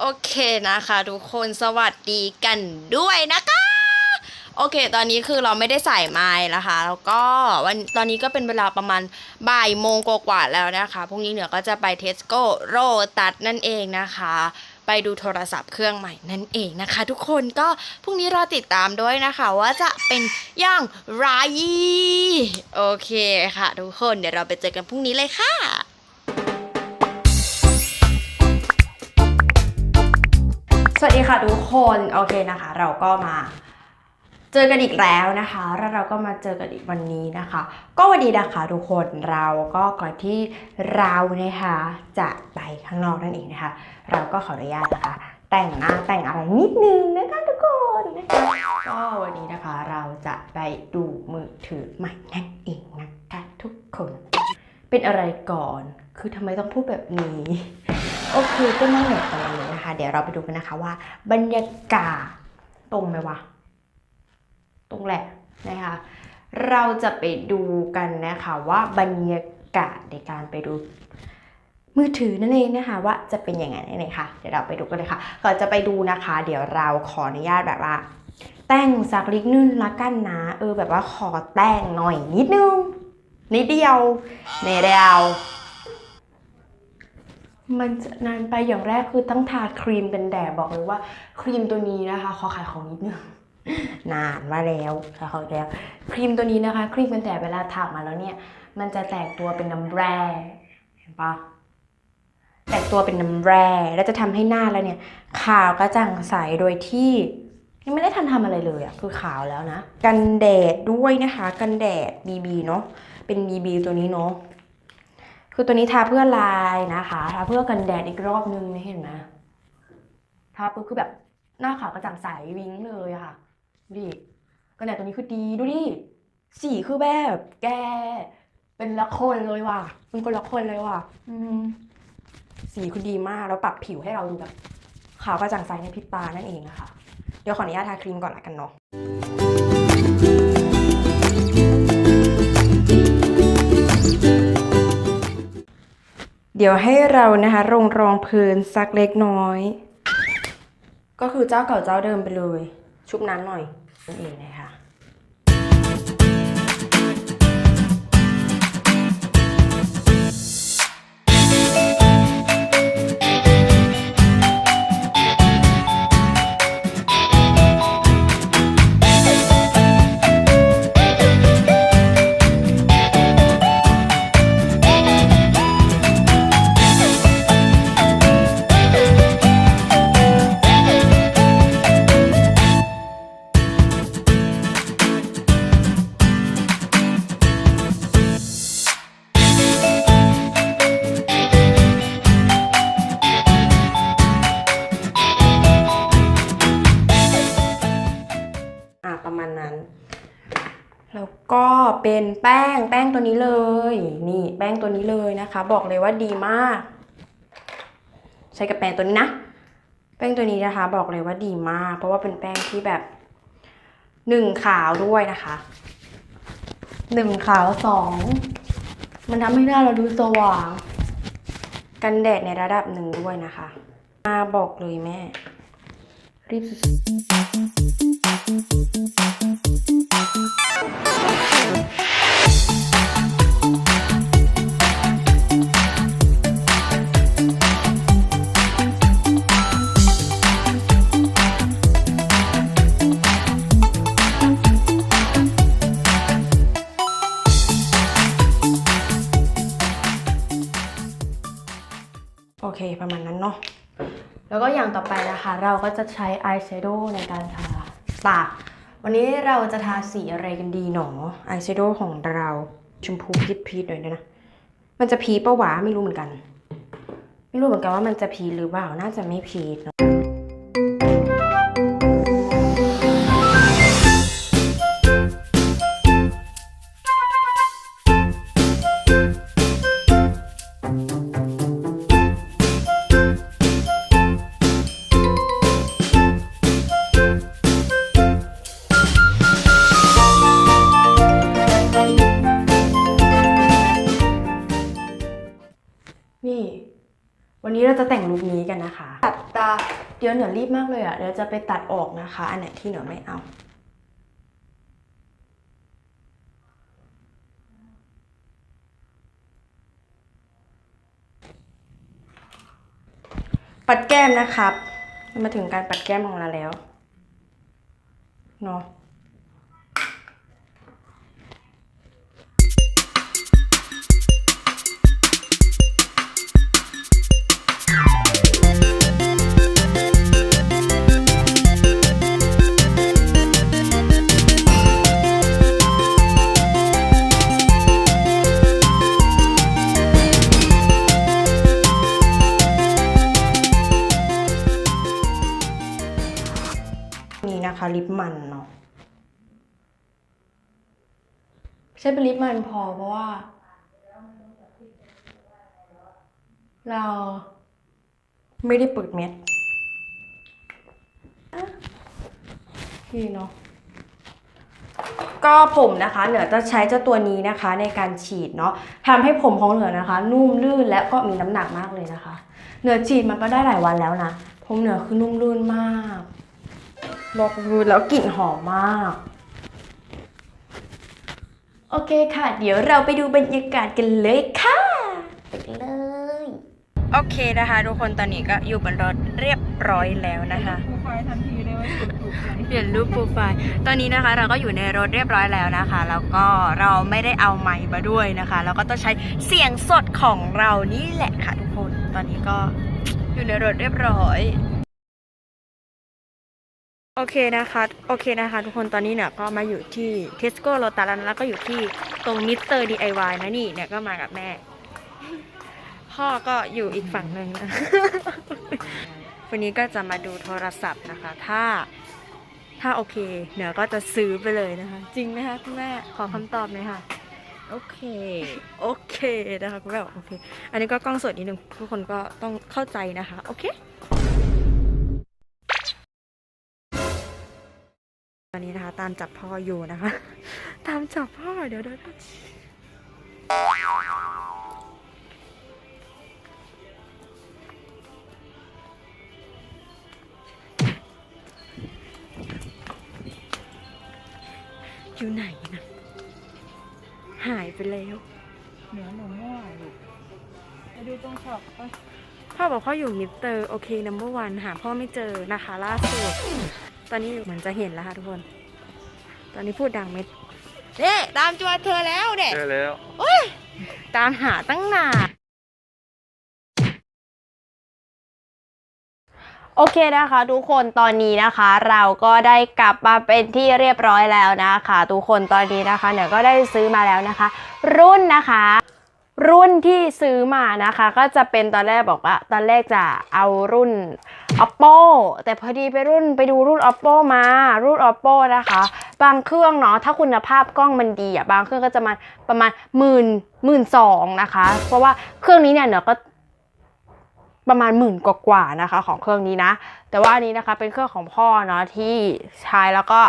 โอเคนะคะ ทุกคนสวัสดีกันด้วยนะคะ โอเค ตอนนี้คือเราไม่ได้ใส่ไม้นะคะ แล้วก็วันตอนนี้ก็เป็นเวลาประมาณบ่ายโมงกว่าแล้วนะคะพรุ่งนี้เหนือก็จะไปเทสโก้โรตัสนั่นเองนะคะ ไปดูโทรศัพท์เครื่องใหม่นั่นเองนะคะ ทุกคนก็พรุ่งนี้รอติดตามด้วยนะคะ ว่าจะเป็นอย่างไรโอเคค่ะ ทุกคนเดี๋ยวเราไปเจอกันพรุ่งนี้เลยค่ะ สวัสดีค่ะทุกคนโอเคนะคะ เราก็มาเจอกันอีกแล้วนะคะ แล้วเราก็มาเจอกันอีกวันนี้นะคะ ก็วันนี้นะคะทุกคนเราก็ก่อนที่เรานะคะจะไปข้างนอกนั่นเองนะคะ เราก็ขออนุญาตนะคะ แต่งหน้าแต่งอะไรนิดนึงนะคะทุกคนนะคะก็วันนี้นะคะเราจะไปดูมือถือใหม่นั่นเองนะคะทุกคน เป็นอะไรก่อนคือทำไมต้องพูดแบบนี้ โอเคก็นั่นแหละตอนนี้นะคะ เดี๋ยวเราไปดูกันนะคะว่า บรรยากาศตรงไหมวะ ตรงแหละนะคะ เราจะไปดูกันนะคะว่าบรรยากาศในการไปดูมือถือนั่นเองนะคะว่าจะเป็นยังไงนั่นเองค่ะ เดี๋ยวเราไปดูกันเลยค่ะ ก่อนจะไปดูนะคะ เดี๋ยวเราขออนุญาตแบบว่า แต่งสักลิกนึงละกันนะ เออแบบว่าขอแต่งหน่อยนิดนึงนิดเดียวนิดเดียว มันจะนานไปอย่างแรกคือต้องทาครีมกันแดดบอกเลยว่า ครีมตัวนี้นะคะขอขายของนิดนึงนานมาแล้วขายของแล้วครีมตัวนี้นะคะ ครีมกันแดดเวลาทามาแล้วเนี่ย มันจะแตกตัวเป็นน้ำแร่เห็นปะแตกตัวเป็นน้ำแร่แล้วจะทำให้หน้าแล้วเนี่ย ขาวกระจ่างใสโดยที่ยังไม่ได้ทันทำอะไรเลยอะคือขาวแล้วนะ กันแดดด้วยนะคะ กันแดด BB เนาะเป็น BB ตัวนี้เนาะ คือตัวนี้ทาเพื่อลายนะคะ ทาเพื่อกันแดดอีกรอบนึงนี่เห็นไหมทาปุ๊บคือแบบหน้าขาวกระจ่างใสวิ้งเลยอะค่ะดูดิกันแดดตัวนี้คือดีดูดิสีคือแบบแกเป็นละคนเลยว่ะเป็นคนละคนเลยว่ะ อืมสีคือดีมากแล้วปรับผิวให้เราดูแบบขาวกระจ่างใสในพริบตานั่นเองนะคะ เดี๋ยวขออนุญาตทาครีมก่อนละกันเนาะ เดี๋ยวให้เรานะคะลงรองพื้นสักเล็กน้อย ก็คือเจ้าเก่าเจ้าเดิมไปเลย ชุบน้ำหน่อยนั่นเองนะคะ แล้วก็เป็นแป้งแป้งตัวนี้เลย นี่แป้งตัวนี้เลยนะคะ บอกเลยว่าดีมาก ใช้กับแป้งตัวนี้นะ แป้งตัวนี้นะคะ บอกเลยว่าดีมาก เพราะว่าเป็นแป้งที่แบบหนึ่งขาวด้วยนะคะหนึ่งขาวสองมันทำให้หน้าเราดูสว่าง กันแดดในระดับหนึ่งด้วยนะคะ มาบอกเลยแม่ รีบสุดๆ โอเคประมาณนั้นเนาะ แล้วก็อย่างต่อไปนะคะ เราก็จะใช้อายแชโดว์ในการทาปาก วันนี้เราจะทาสีอะไรกันดีหนออายแชโดว์ของเราชมพูพีดพีชหน่อยด้วยนะ มันจะพีเปะวะไม่รู้เหมือนกัน ไม่รู้เหมือนกันว่ามันจะพีหรือเปล่า น่าจะไม่พีเนาะ เดี๋ยวเหนือรีบมากเลยอะ เดี๋ยวจะไปตัดออกนะคะ อันไหนที่เหนือไม่เอาปัดแก้มนะครับ มาถึงการปัดแก้มของเราแล้วเนาะ นี่นะคะลิปมันเนาะใช้เป็นลิปมันพอเพราะว่า เราไม่ได้เปิดเม็ดนี่เนาะก็ผมนะคะเหนือจะใช้เจ้าตัวนี้นะคะในการฉีดเนาะทำให้ผมของเหนือนะคะ นุ่มลื่นและก็มีน้ำหนักมากเลยนะคะ เหนือฉีดมันก็ได้หลายวันแล้วนะผมเหนือคือนุ่มลื่นมาก บอกเลยแล้วกลิ่นหอมมาก โอเคค่ะ เดี๋ยวเราไปดูบรรยากาศกันเลยค่ะ ไปกันเลย โอเคนะคะ ทุกคนตอนนี้ก็อยู่บนรถเรียบร้อยแล้วนะคะ โปรไฟล์ทันทีเลยว่าถูกถูกใจเปลี่ยนรูปโปรไฟล์ ตอนนี้นะคะเราก็อยู่ในรถเรียบร้อยแล้วนะคะ แล้วก็เราไม่ได้เอาไมค์มาด้วยนะคะเราก็ต้องใช้เสียงสดของเรานี่แหละค่ะทุกคน ตอนนี้ก็อยู่ในรถเรียบร้อย โอเคนะคะโอเคนะคะ ทุกคนตอนนี้เนี่ยก็มาอยู่ที่ Tesco l o t u s แล้วก็อยู่ที่ตรงมิสเตอร์ DIY นะนี่เนี่ยก็มากับแม่ พ่อก็อยู่อีกฝั่งหนึ่งนะวันนี้ก็จะมาดูโทรศัพท์นะคะ ถ้าถ้าโอเคเหนือก็จะซื้อไปเลยนะคะ จริงไหมคะคุณแม่ขอคำตอบหน่อยค่ะโอเคโอเคนะคะคุณแม่บอกโอเค อันนี้ก็กล้องสดนิดนึงทุกคนก็ต้องเข้าใจนะคะ โอเค อนนี้นะคะ ตามจับพ่ออยู่นะคะ ตามจับพ่อเดี๋ยวเดี๋ยวเดี๋ยวอยู่ไหนนะหายไปแล้วเหนือหนูมั่วลูกไปดูตรงช็อปไปพ่อบอกพ่ออยู่มิสเตอร์โอเคนัมเบอร์วันหาพ่อไม่เจอนะคะ ล่าสุด ตอนนี้เหมือนจะเห็นแล้วค่ะทุกคน ตอนนี้พูดดังไหมเน่ตามตัวเธอแล้วเด็เจอแล้วตามหาตั้งนานโอเคนะคะทุกคนตอนนี้นะคะเราก็ได้กลับมาเป็นที่เรียบร้อยแล้วนะคะ ทุกคนตอนนี้นะคะเนี่ยก็ได้ซื้อมาแล้วนะคะ รุ่นนะคะ รุ่นที่ซื้อมานะคะ ก็จะเป็นตอนแรกบอกว่าตอนแรกจะเอารุ่น oppo แต่พอดีไปรุ่นไปดูรุ่น oppo มารุ่น oppo นะคะ บางเครื่องเนาะถ้าคุณภาพกล้องมันดีอะบางเครื่องก็จะมาประมาณหมื่นหมื่นสองนะคะ เพราะว่าเครื่องนี้เนี่ยเนาะก็ประมาณหมื่นกว่าๆนะคะ ของเครื่องนี้นะ แต่ว่าอันนี้นะคะเป็นเครื่องของพ่อเนาะที่ใช้แล้วก็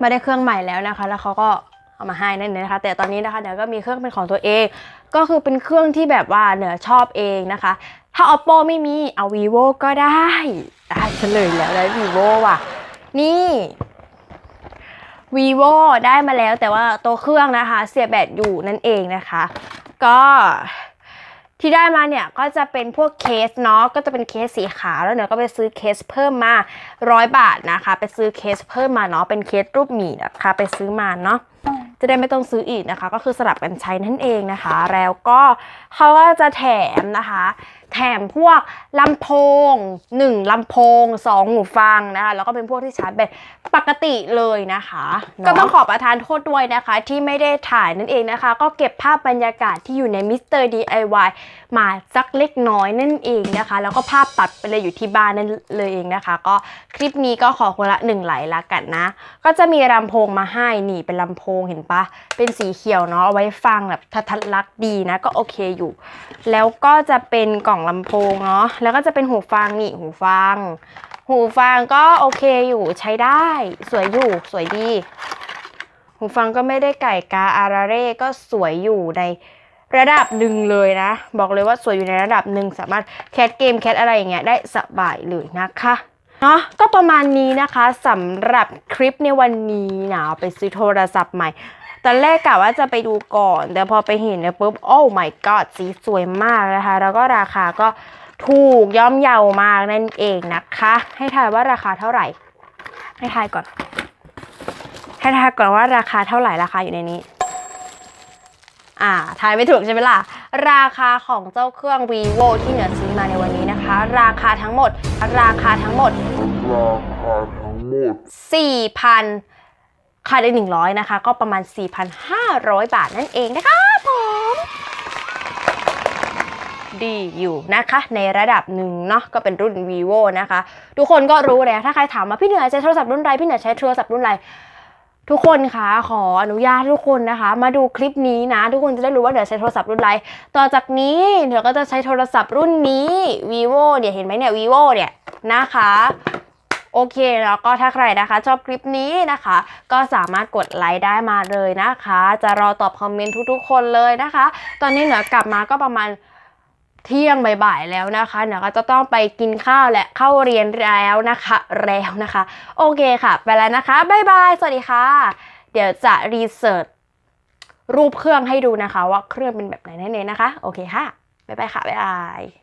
ไม่ได้เครื่องใหม่แล้วนะคะ แล้วเขาก็เอามาให้นั่นเองนะคะ แต่ตอนนี้นะคะเดี๋ยวก็มีเครื่องเป็นของตัวเอง ก็คือเป็นเครื่องที่แบบว่าเนือชอบเองนะคะ ถ้า oppo ไม่มีเอา vivo ก็ได้อะเฉลยแล้วได้ vivo ว่ะ นี่ vivo ได้มาแล้วแต่ว่าตัวเครื่องนะคะ เสียแบตอยู่นั่นเองนะคะ ก็ที่ได้มาเนี่ยก็จะเป็นพวกเคสเนาะก็จะเป็นเคสสีขาวแล้วเนี่ยก็ไปซื้อเคสเพิ่มมาร้อยบาทนะคะ ไปซื้อเคสเพิ่มมาเนาะเป็นเคสรูปหมีนะคะ ไปซื้อมาเนาะ จะได้ไม่ต้องซื้ออีกนะคะ ก็คือสลับกันใช้นั่นเองนะคะ แล้วก็เขาก็จะแถมนะคะ แถมพวกลำโพง 1ลำโพง 2 หูฟังนะคะ แล้วก็เป็นพวกที่ชาร์จแบตปกติเลยนะคะ ก็ต้องขอประทานโทษด้วยนะคะ ที่ไม่ได้ถ่ายนั่นเองนะคะ ก็เก็บภาพบรรยากาศที่อยู่ในมิสเตอร์ DIY มาสักเล็กน้อยนั่นเองนะคะ แล้วก็ภาพตัดไปเลยอยู่ที่บ้านนั่นเลยเองนะคะ ก็คลิปนี้ก็ขอคนละหนึ่งไหลค์ละกันนะ ก็จะมีลำโพงมาให้นี่เป็นลำโพงเห็นปะเป็นสีเขียวเนาะเอาไว้ฟังแบบทัดลักดีนะ ก็โอเคอยู่ แล้วก็จะเป็นกล่องลำโพงเนาะแล้วก็จะเป็นหูฟังนี่หูฟัง หูฟังก็โอเคอยู่ใช้ได้ สวยอยู่สวยดี หูฟังก็ไม่ได้ไก่กาอาราเร่ก็สวยอยู่ในระดับหนึ่งเลยนะ บอกเลยว่าสวยอยู่ในระดับหนึ่งสามารถแคสเกมแคสอะไรอย่างเงี้ยได้สบายเลยนะคะเนาะก็ประมาณนี้นะคะสำหรับคลิปในวันนี้นะไปซื้อโทรศัพท์ใหม่ ตอนแรกกะว่าจะไปดูก่อน แต่พอไปเห็นเนี่ยปุ๊บ โอ้ my god สีสวยมากนะคะ แล้วก็ราคาก็ถูกย่อมเยาวมากนั่นเองนะคะ ให้ทายว่าราคาเท่าไหร่ ให้ทายก่อน ให้ทายก่อนว่าราคาเท่าไหร่ราคาอยู่ในนี้ อ่า ทายไม่ถูกใช่ไหมล่ะ ราคาของเจ้าเครื่อง vivo ที่เหนือซื้อมาในวันนี้นะคะ ราคาทั้งหมด ราคาทั้งหมดราคาทั้งหมด4,000 ค่าได้ 100 นะคะ ก็ประมาณ 4,500 บาทนั่นเองนะคะผมดีอยู่นะคะ ในระดับหนึ่งเนาะก็เป็นรุ่น vivo นะคะ ทุกคนก็รู้แล้วถ้าใครถามว่าพี่เหนือใช้โทรศัพท์รุ่นไรพี่เหนือใช้โทรศัพท์รุ่นไรทุกคนคะขออนุญาตทุกคนนะคะ มาดูคลิปนี้นะ ทุกคนจะได้รู้ว่าเดี๋ยวใช้โทรศัพท์รุ่นไรต่อจากนี้เดี๋ยวก็จะใช้โทรศัพท์รุ่นนี้ vivo เนี่ยเห็นไหมเนี่ย vivo เนี่ยนะคะ โอเคแล้วก็ถ้าใครนะคะ ชอบคลิปนี้นะคะ ก็สามารถกดไลค์ได้มาเลยนะคะ จะรอตอบคอมเมนต์ทุกๆ คนเลยนะคะ ตอนนี้เหนือกลับมาก็ประมาณเที่ยงบ่ายๆแล้วนะคะเหนือก็จะต้องไปกินข้าวและเข้าเรียนแล้วนะคะ แล้วนะคะ โอเคค่ะ ไปแล้วนะคะบ๊ายบาย สวัสดีค่ะ เดี๋ยวจะรีเสิร์ชรูปเครื่องให้ดูนะคะ ว่าเครื่องเป็นแบบไหนนั่นเองนะคะ โอเคค่ะ บ๊ายบายค่ะ บ๊ายบาย